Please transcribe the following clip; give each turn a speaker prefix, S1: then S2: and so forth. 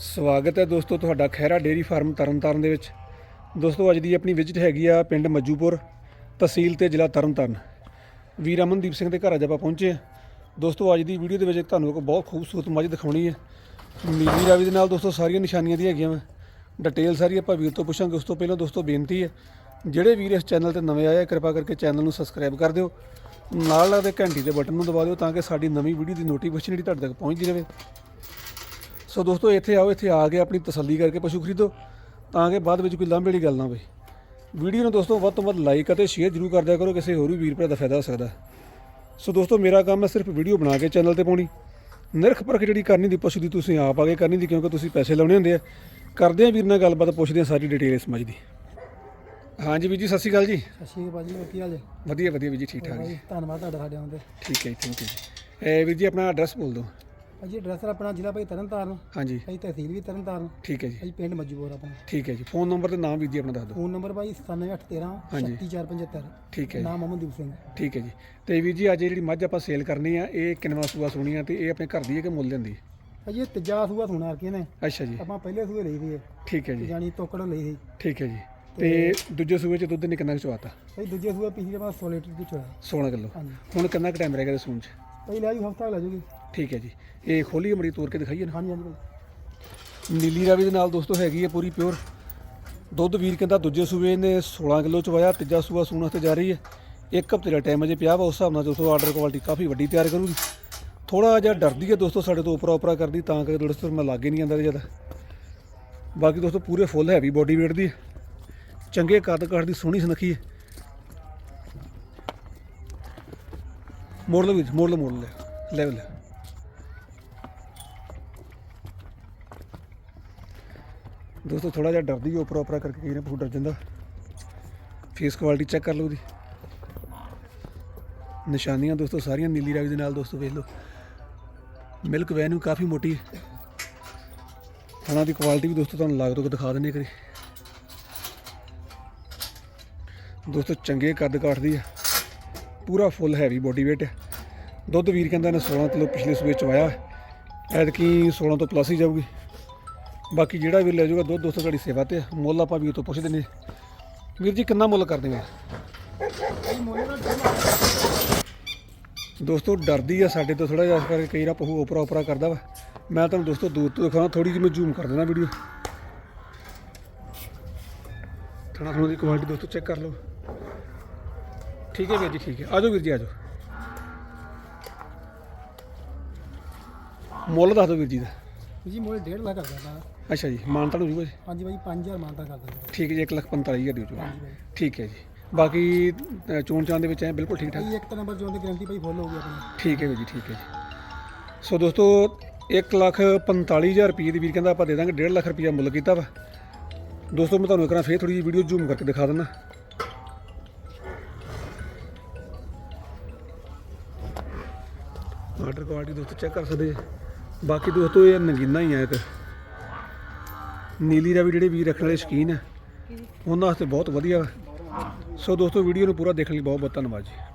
S1: ਸਵਾਗਤ ਹੈ ਦੋਸਤੋ ਤੁਹਾਡਾ ਖਹਿਰਾ ਡੇਰੀ ਫਾਰਮ ਤਰਨਤਾਰਨ ਦੇ ਵਿੱਚ। ਦੋਸਤੋ ਅੱਜ ਦੀ ਆਪਣੀ ਵਿਜ਼ਿਟ ਹੈਗੀ ਆ ਪਿੰਡ ਮੱਜੂਪੁਰ, ਤਹਿਸੀਲ ਤੇ ਜ਼ਿਲ੍ਹਾ ਤਰਨਤਾਰਨ। ਵੀਰ ਅਮਨਦੀਪ ਸਿੰਘ ਦੇ ਘਰ ਅੱਜ ਆਪਾਂ ਪਹੁੰਚੇ ਆ ਦੋਸਤੋ ਅੱਜ ਦੀ ਵੀਡੀਓ ਦੇ ਵਿੱਚ ਤੁਹਾਨੂੰ ਇੱਕ ਬਹੁਤ ਖੂਬਸੂਰਤ ਮੱਝ ਦਿਖਾਉਣੀ ਹੈ। ਨੀਲੀ ਰਾਵੀ ਦੇ ਨਾਲ ਦੋਸਤੋ ਸਾਰੀਆਂ ਨਿਸ਼ਾਨੀਆਂ ਦੀ ਹੈਗੀਆਂ ਵਾ। ਡਿਟੇਲ ਸਾਰੀ ਆਪਾਂ ਵੀਰ ਤੋਂ ਪੁੱਛਾਂਗੇ। ਉਸ ਤੋਂ ਪਹਿਲਾਂ ਦੋਸਤੋ ਬੇਨਤੀ ਹੈ, ਜਿਹੜੇ ਵੀਰ ਇਸ ਚੈਨਲ ਤੇ ਨਵੇਂ ਆਏ ਆ, ਕਿਰਪਾ ਕਰਕੇ ਚੈਨਲ ਨੂੰ ਸਬਸਕ੍ਰਾਈਬ ਕਰ ਦਿਓ। ਨਾਲ ਲੱਗਦੇ ਘੰਟੀ ਦੇ ਬਟਨ ਨੂੰ ਦਬਾ ਦਿਓ ਤਾਂ ਕਿ ਸਾਡੀ ਨਵੀਂ ਵੀਡੀਓ ਦੀ ਨੋਟੀਫਿਕੇਸ਼ਨ ਜਿਹੜੀ ਤੁਹਾਡੇ ਤੱਕ ਪਹੁੰਚਦੀ ਰਹੇ। ਸੋ ਦੋਸਤੋ ਇੱਥੇ ਆਓ ਇੱਥੇ ਆ ਕੇ ਆਪਣੀ ਤਸੱਲੀ ਕਰਕੇ ਪਸ਼ੂ ਖਰੀਦੋ ਤਾਂ ਕਿ ਬਾਅਦ ਵਿੱਚ ਕੋਈ ਲਾਂਭੇ ਵਾਲੀ ਗੱਲ ਨਾ ਹੋਵੇ। ਵੀਡੀਓ ਨੂੰ ਦੋਸਤੋ ਵੱਧ ਤੋਂ ਵੱਧ ਲਾਈਕ ਅਤੇ ਸ਼ੇਅਰ ਜ਼ਰੂਰ ਕਰ ਦਿਆ ਕਰੋ ਕਿਸੇ ਹੋਰ ਵੀ ਵੀਰ ਭਰਾ ਦਾ ਫਾਇਦਾ ਹੋ ਸਕਦਾ। ਸੋ ਦੋਸਤੋ ਮੇਰਾ ਕੰਮ ਹੈ ਸਿਰਫ ਵੀਡੀਓ ਬਣਾ ਕੇ ਚੈਨਲ ਤੇ ਪਾਉਣੀ। ਨਿਰਖ ਪਰਖ ਜਿਹੜੀ ਕਰਨੀ ਦੀ ਪਸ਼ੂ ਦੀ ਤੁਸੀਂ ਆਪ ਆ ਕੇ ਕਰਨੀ ਦੀ ਕਿਉਂਕਿ ਤੁਸੀਂ ਪੈਸੇ ਲਾਉਣੇ ਹੁੰਦੇ ਆ। ਕਰਦੇ ਆ ਵੀਰ ਨਾਲ ਗੱਲਬਾਤ ਪੁੱਛਦੇ ਆ ਸਾਰੀ ਡਿਟੇਲ ਇਸ ਮੱਝ ਦੀ। ਹਾਂਜੀ ਵੀਰ ਜੀ ਸਤਿ ਸ਼੍ਰੀ ਅਕਾਲ ਜੀ।
S2: ਸਤਿ ਸ਼੍ਰੀ ਅਕਾਲ ਹੋਰ ਕੀ ਹਾਲ ਹੈ?
S1: ਵਧੀਆ ਵਧੀਆ ਵੀਰ ਜੀ ਠੀਕ ਠਾਕ ਜੀ।
S2: ਧੰਨਵਾਦ ਤੁਹਾਡਾ ਸਾਡੇ ਆਉਂਦੇ
S1: ਠੀਕ ਹੈ ਜੀ ਥੈਂਕ ਯੂ ਜੀ। ਇਹ ਵੀਰ ਜੀ ਆਪਣਾ ਐਡਰੈਸ ਬੋਲ ਦਿਓ।
S2: ਭਾਜੀ ਐਡਰੈਸ ਆਪਣਾ ਜ਼ਿਲ੍ਹਾ ਭਾਈ ਤਰਨਤਾਰਨ।
S1: ਹਾਂਜੀ।
S2: ਭਾਈ ਤਹਿਸੀਲ ਵੀ ਤਰਨਤਾਰਨ।
S1: ਠੀਕ ਹੈ ਜੀ।
S2: ਭਾਈ ਪਿੰਡ ਮੱਜੂਪੁਰ ਆਪਣਾ।
S1: ਠੀਕ ਹੈ ਜੀ। ਫੋਨ ਨੰਬਰ ਤੇ ਨਾਮ ਵੀਰ ਜੀ ਆਪਣਾ ਦੱਸ ਦਿਓ।
S2: ਫੋਨ ਨੰਬਰ ਭਾਈ 9713
S1: ਹਾਂਜੀ।
S2: 36475
S1: ਠੀਕ ਹੈ ਜੀ।
S2: ਨਾਮ ਅਮਨਦੀਪ ਸਿੰਘ।
S1: ਠੀਕ ਹੈ ਜੀ। ਤੇ ਵੀਰ ਜੀ ਅੱਜ ਜਿਹੜੀ ਮੱਝ ਆਪਾਂ ਸੇਲ ਕਰਨੀ ਆ ਇਹ ਕਿੰਨਵਾ ਸੂਆ ਸੁਣੀ ਆ ਤੇ ਇਹ ਆਪਣੇ ਘਰ ਦੀ ਹੈ ਕਿ ਮੁੱਲ ਲੈਂਦੀ?
S2: ਭਾਜੀ ਇਹ ਤੀਜਾ ਸੂਆ ਸੁਣਾ ਰਕੇ ਨੇ।
S1: ਅੱਛਾ ਜੀ।
S2: ਆਪਾਂ ਪਹਿਲੇ ਸੂਏ ਲਈ ਸੀ ਇਹ,
S1: ਠੀਕ ਹੈ ਜੀ।
S2: ਜਾਣੀ ਤੋਕੜ ਲਈ ਸੀ।
S1: ਠੀਕ ਹੈ ਜੀ। ਤੇ ਦੂਜੇ ਸੂਏ ਚ ਦੁੱਧ ਨੇ ਕਿੰਨਾ ਕੁ ਚਵਾਤਾ
S2: ਭਾਈ ਦੂਜੇ ਸੂਏ ਪਿਛਲੇ ਵਾਰ 100 ਲੀਟਰ ਦੀ ਚੋਇਆ
S1: 16 ਕਿਲੋ।
S2: ਹਾਂਜੀ।
S1: ਹੁਣ ਕਿੰਨਾ ਕੁ ਟਾਈਮ ਰਹਿ ਗਿਆ ਸੂਣ ਚ?
S2: ਭਾਈ ਲੈ ਜੂ ਹਫਤਾ ਲੈ ਜੂਗੀ
S1: ਠੀਕ ਹੈ ਜੀ। ਇਹ ਖੋਲੀ ਮੜੀ ਤੋੜ ਕੇ ਦਿਖਾਈਏ ਨਾ
S2: ਹਾਂਜੀ ਹਾਂਜੀ
S1: ਨੀਲੀ ਰਾਵੀ ਦੇ ਨਾਲ ਦੋਸਤੋ ਹੈਗੀ ਹੈ ਪੂਰੀ ਪਿਓਰ। ਦੁੱਧ ਵੀਰ ਕਹਿੰਦਾ ਦੂਜੇ ਸੂਬੇ ਨੇ 16 ਕਿਲੋ ਚਵਾਇਆ, ਤੀਜਾ ਸੂਬਾ ਸੂਣ ਵਾਸਤੇ ਜਾ ਰਹੀ ਹੈ। ਇੱਕ ਹਫ਼ਤੇ ਦਾ ਟਾਈਮ ਅਜੇ ਪਿਆ ਵਾ, ਉਸ ਹਿਸਾਬ ਨਾਲ ਦੋਸਤੋ ਆਰਡਰ ਕੁਆਲਿਟੀ ਕਾਫੀ ਵੱਡੀ ਤਿਆਰ ਕਰੂਗੀ। ਥੋੜਾ ਜਿਹਾ ਡਰਦੀ ਹੈ ਦੋਸਤੋ ਸਾਡੇ ਤੋਂ ਉਪਰਾ ਉਪਰਾ ਕਰਦੀ, ਤਾਂ ਕਰਕੇ ਦੋਸਤੋ ਮੈਂ ਲਾਗੇ ਨਹੀਂ ਆਂਦਾ ਜ਼ਿਆਦਾ। ਬਾਕੀ ਦੋਸਤੋ ਪੂਰੇ ਫੁੱਲ ਹੈਵੀ ਬੋਡੀ weight ਦੀ। ਚੰਗੇ ਕੱਦ ਕਾਠ ਦੀ ਸੋਹਣੀ ਸੁਨੱਖੀ ਹੈ। ਮੋੜ ਲਓ ਵੀਰ ਮੋੜ ਲਓ ਮੋੜ ਲੈ। ਲੈਵਲ ਦੋਸਤੋ ਥੋੜਾ ਜਿਹਾ ਡਰਦੀ ਹੈ ਉਪਰਾ ਉਪਰਾ ਕਰਕੇ ਕਈ ਨਾ ਬਹੁਤ ਡਰ ਜਾਂਦਾ। ਫੇਸ ਕੁਆਲਿਟੀ ਚੈੱਕ ਕਰ ਲਓ ਉਹਦੀ। ਨਿਸ਼ਾਨੀਆਂ ਦੋਸਤੋ, ਸਾਰੀਆਂ ਨੀਲੀ ਰੰਗ ਦੇ ਨਾਲ ਦੋਸਤੋ, ਵੇਖ ਲਓ। ਮਿਲਕ ਵੈਨ ਵੀ ਕਾਫੀ ਮੋਟੀ ਹੈ। ਥਣਾ ਦੀ ਕੁਆਲਿਟੀ ਵੀ ਦੋਸਤੋ, ਤੁਹਾਨੂੰ ਲਾਗ ਤੋਂ ਦਿਖਾ ਦਿੰਦੇ ਕਰੀ ਦੋਸਤੋ, ਚੰਗੇ ਕੱਦ ਕਾਠਦੀ ਹੈ। ਪੂਰਾ ਫੁੱਲ ਹੈਵੀ ਬੋਡੀ weight ਹੈ। ਦੁੱਧ ਵੀਰ ਕਹਿੰਦਾ ਨੇ 16 ਕਿਲੋ ਪਿਛਲੇ ਸੂਏ ਚ ਆਇਆ ਐਤਕੀ 16 ਤੋਂ ਪਲੱਸ ਹੀ ਜਾਊਗੀ। ਬਾਕੀ ਜਿਹੜਾ ਵੀ ਲੈ ਜਾਊਗਾ ਦੁੱਧ ਦੋਸਤੋ ਤੁਹਾਡੀ ਸੇਵਾ ਤੇ ਮੁੱਲ ਆਪਾਂ ਵੀਰ ਤੋਂ ਪੁੱਛਦੇ ਨੇ। ਵੀਰ ਜੀ, ਕਿੰਨਾ ਮੁੱਲ ਕਰਦੇ ਹੋ ਦੋਸਤੋ, ਡਰਦੀ ਆ ਸਾਡੇ ਤੋਂ ਥੋੜਾ ਜਿਹਾ, ਇਸ ਕਰਕੇ ਕਈ ਵਾਰ ਪਹੂ ਉਪਰਾ ਉਪਰਾ ਕਰਦਾ ਵਾ। ਮੈਂ ਤੁਹਾਨੂੰ ਦੋਸਤੋ ਦੂਰ ਤੋਂ ਦਿਖਾਉਣਾ ਥੋੜੀ ਜਿਹੀ ਮੈਂ ਜ਼ੂਮ ਕਰ ਦੇਣਾ ਵੀਡੀਓ। ਥਣਾ ਥੋੜੀ ਦੀ ਕੁਆਲਿਟੀ ਦੋਸਤੋ ਚੈੱਕ ਕਰ ਲਓ। ਠੀਕ ਹੈ ਵੀਰ ਜੀ, ਠੀਕ ਹੈ। ਆਜੋ ਵੀਰ ਜੀ ਆਜੋ ਮੁੱਲ ਦੱਸ ਦਿਓ ਵੀਰ ਜੀ ਦਾ।
S2: ਜੀ ਮੋੜੇ 1.5 ਲੱਖ ਕਰਦਾ।
S1: ਅੱਛਾ ਜੀ ਮਾਨਤਾ ਜੂਗਾ ਜੀ?
S2: ਹਾਂਜੀ ਭਾਈ 5000 ਮਾਨਤਾ ਕਰਦਾ ਜੀ।
S1: ਠੀਕ ਹੈ ਜੀ 145000 ਦਿਓ ਜੀ
S2: ਹਾਂਜੀ ਭਾਈ।
S1: ਠੀਕ ਹੈ ਜੀ। ਬਾਕੀ ਅ, ਚੋਣ ਚਾਂ ਦੇ ਵਿੱਚ ਐ ਬਿਲਕੁਲ ਠੀਕ ਠਾਕ
S2: ਭਾਈ ਇੱਕ ਤਾਂ ਨੰਬਰ ਜੋਨ ਦੀ ਗਾਰੰਟੀ ਭਾਈ ਫੁੱਲ ਹੋਊਗੀ ਆਪਣੀ।
S1: ਠੀਕ ਹੈ ਵੀਰ ਜੀ ਠੀਕ ਹੈ ਜੀ। ਸੋ ਦੋਸਤੋ 1 ਲੱਖ 45000 ਰੁਪਏ ਦੀ ਵੀਰ ਕਹਿੰਦਾ ਆਪਾਂ ਦੇ ਦਾਂਗੇ 1.5 ਲੱਖ ਰੁਪਏ ਮੁੱਲ ਕੀਤਾ ਵਾ। ਦੋਸਤੋ ਮੈਂ ਤੁਹਾਨੂੰ ਇੱਕ ਵਾਰ ਫੇਰ ਥੋੜੀ ਜਿਹੀ ਵੀਡੀਓ ਜ਼ੂਮ ਕਰਕੇ ਦਿਖਾ ਦਿੰਦਾ। ਆਰਡਰ ਕੁਆਲਿਟੀ ਦੋਸਤੋ ਚੈੱਕ ਕਰ ਸਕਦੇ ਜੀ ਬਾਕੀ ਦੋਸਤੋ ਇਹ ਨਗੀਨਾ ਹੀ ਆ ਇੱਕ। ਨੀਲੀ ਰਾਵੀ ਜਿਹੜੇ ਵੀਰ ਰੱਖਣ ਵਾਲੇ ਸ਼ੌਕੀਨ ਆ ਉਹਨਾਂ ਵਾਸਤੇ ਬਹੁਤ ਵਧੀਆ ਵਾ। ਸੋ ਦੋਸਤੋ ਵੀਡੀਓ ਨੂੰ ਪੂਰਾ ਦੇਖਣ ਲਈ ਬਹੁਤ ਬਹੁਤ ਧੰਨਵਾਦ ਜੀ।